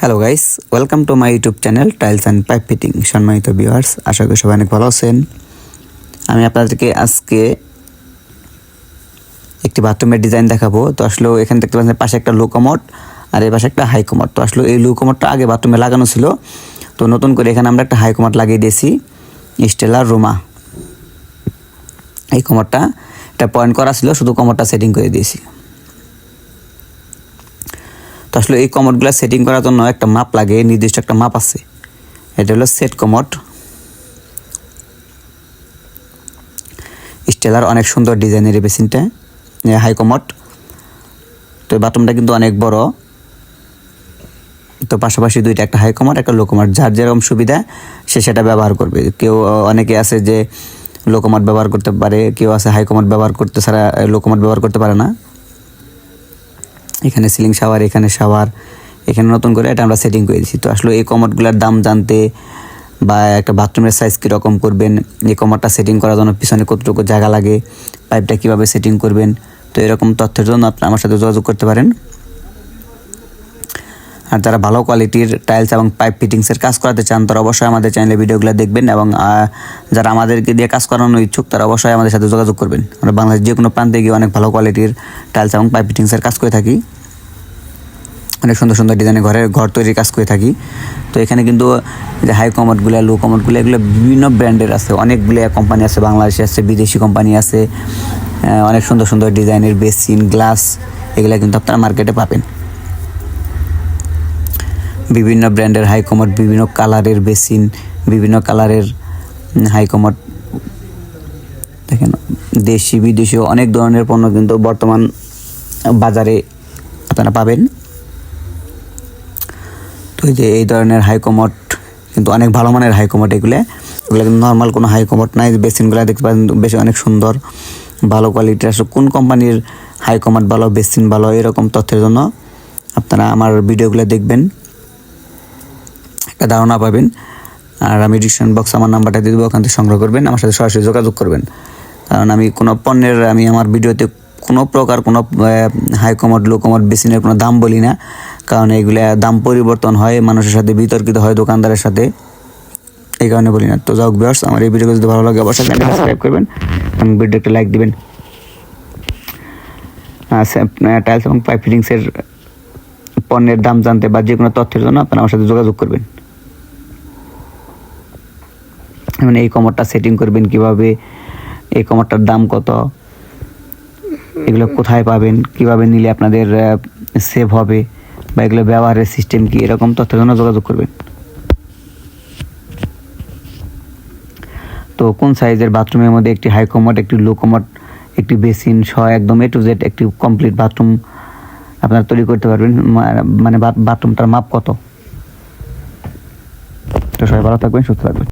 Hello guys welcome to my YouTube channel tiles and pipe fitting সম্মানিত viewers আশা করি সবাই অনেক ভালো আছেন। আমি আপনাদেরকে আজকে একটি বাথরুমের ডিজাইন দেখাবো। তো আসলে এখানে দেখতে পাচ্ছেন, পাশে একটা লো কমোড আর এই পাশে একটা হাই কমোড তো আসলে এই লো কমোডটা আগে বাথরুমে লাগানো ছিল। তো নতুন করে এখানে আমরা একটা হাই কমোড লাগিয়ে দিয়েছি স্টেলার রোমা এই কমোডটা এটা পয়েন্ট করা ছিল, শুধু কমোডটা সেটিং করে দিয়েছি। আসলে এই কমোডগুলো সেটিং করার জন্য একটা মাপ লাগে, নির্দিষ্ট একটা মাপ আছে। এটা হলো সেট কমোড। স্টেলার অনেক সুন্দর ডিজাইনের এই বেসিনটা হাই কমোড। তো বাথরুমটা কিন্তু অনেক বড়। তো পাশাপাশি দুইটা একটা হাই কমোড, একটা লো যার যেরকম সুবিধা সে সেটা ব্যবহার করবে। কেউ অনেকে আছে যে লো ব্যবহার করতে পারে, কেউ আছে হাই কমোড ব্যবহার করতে ছাড়া লো ব্যবহার করতে পারে না। এখানে সিলিং শাওয়ার এখানে শাওয়ার এখানে নতুন করে এটা আমরা সেটিং করে দিচ্ছি তো আসলে এই কমোডগুলোর দাম জানতে বা একটা বাথরুমের সাইজ কীরকম করবেন, এই কমোডটা সেটিং করার জন্য পিছনে কতটুকু জায়গা লাগে পাইপটা কীভাবে সেটিং করবেন, তো এরকম তথ্যের জন্য আপনি আমার সাথে যোগাযোগ করতে পারেন। আর যারা ভালো কোয়ালিটির টাইলস এবং পাইপ ফিটিংসের কাজ করাতে চান, তারা অবশ্যই আমাদের চ্যানেলে ভিডিওগুলো দেখবেন এবং যারা আমাদেরকে দিয়ে কাজ করানোর ইচ্ছুক, তারা অবশ্যই আমাদের সাথে যোগাযোগ করবেন। আমরা বাংলাদেশ যে কোনো প্রান্তে গিয়ে অনেক ভালো কোয়ালিটির টাইলস এবং পাইপ ফিটিংসের কাজ করে থাকি। অনেক সুন্দর সুন্দর ডিজাইনের ঘরের ঘর তৈরির কাজ করে থাকি। তো এখানে কিন্তু যে হাই কমোডগুলো লো কমোডগুলো এগুলো বিভিন্ন ব্র্যান্ডের আছে। অনেকগুলো কোম্পানি আছে, বাংলাদেশে আছে, বিদেশি কোম্পানি আছে। অনেক সুন্দর সুন্দর ডিজাইনের বেসিন, গ্লাস, এগুলো কিন্তু আপনারা মার্কেটে পাবেন। বিভিন্ন ব্র্যান্ডের হাই কমোড বিভিন্ন কালারের বেসিন, বিভিন্ন কালারের হাই কমোড দেখেন, দেশি, বিদেশি অনেক ধরনের পণ্য কিন্তু বর্তমান বাজারে আপনারা পাবেন। তো এই যে এই ধরনের হাই কমোড কিন্তু অনেক ভালো মানের হাই কমোড এগুলো। এগুলো কিন্তু নর্মাল কোনো হাই কমোড নাই, বেসিনগুলো দেখতে পাচ্ছেন বেশ অনেক সুন্দর, ভালো কোয়ালিটির আসলে কোন কোম্পানির হাইকমোড ভালো, বেসিন ভালো, এরকম তথ্যের জন্য আপনারা আমার ভিডিওগুলো দেখবেন। একটা ধারণা পাবেন। আর আমি ডিসক্রিপশন বক্স আমার নাম্বারটা দিয়ে দেবো, ওখান থেকে সংগ্রহ করবেন, আমার সাথে সরাসরি যোগাযোগ করবেন। কারণ আমি কোনো পণ্যের, আমি আমার ভিডিওতে কোনো প্রকার, কোনো হাই কমোড লো কমোড বেসিনের কোনো দাম বলি না। কারণ এগুলা দাম পরিবর্তন হয়, মানুষের সাথে বিতর্কিত হয়, দোকানদারের সাথে। এই কারণে বলি না। তো যাও বিয়ার্স আমার এই ভিডিও যদি ভালো লাগে, অবশ্যই সাবস্ক্রাইব করবেন এবং ভিডিও একটা লাইক দিবেন। টাইলস এবং পাইপ ফিটিংসের পণ্যের দাম জানতে বা যে কোনো তথ্যের জন্য আপনারা আমার সাথে যোগাযোগ করবেন। যেমন এই কমরটা সেটিং করবেন কীভাবে? এই কমরটার দাম কত? এগুলো কোথায় পাবেন? কীভাবে নিলে আপনাদের সেভ হবে? বা এগুলো ব্যবহারের সিস্টেম কি? এরকম তথ্যের জন্য যোগাযোগ করবেন। তো কোন সাইজের বাথরুমের মধ্যে একটি হাই কমট একটি লো কমোড একটি বেসিন সহ একদম এ টু জেড একটি কমপ্লিট বাথরুম আপনারা তৈরি করতে পারবেন। মানে বাথরুমটার মাপ কত? তো সবাই ভালো থাকবেন, সুস্থ থাকবেন।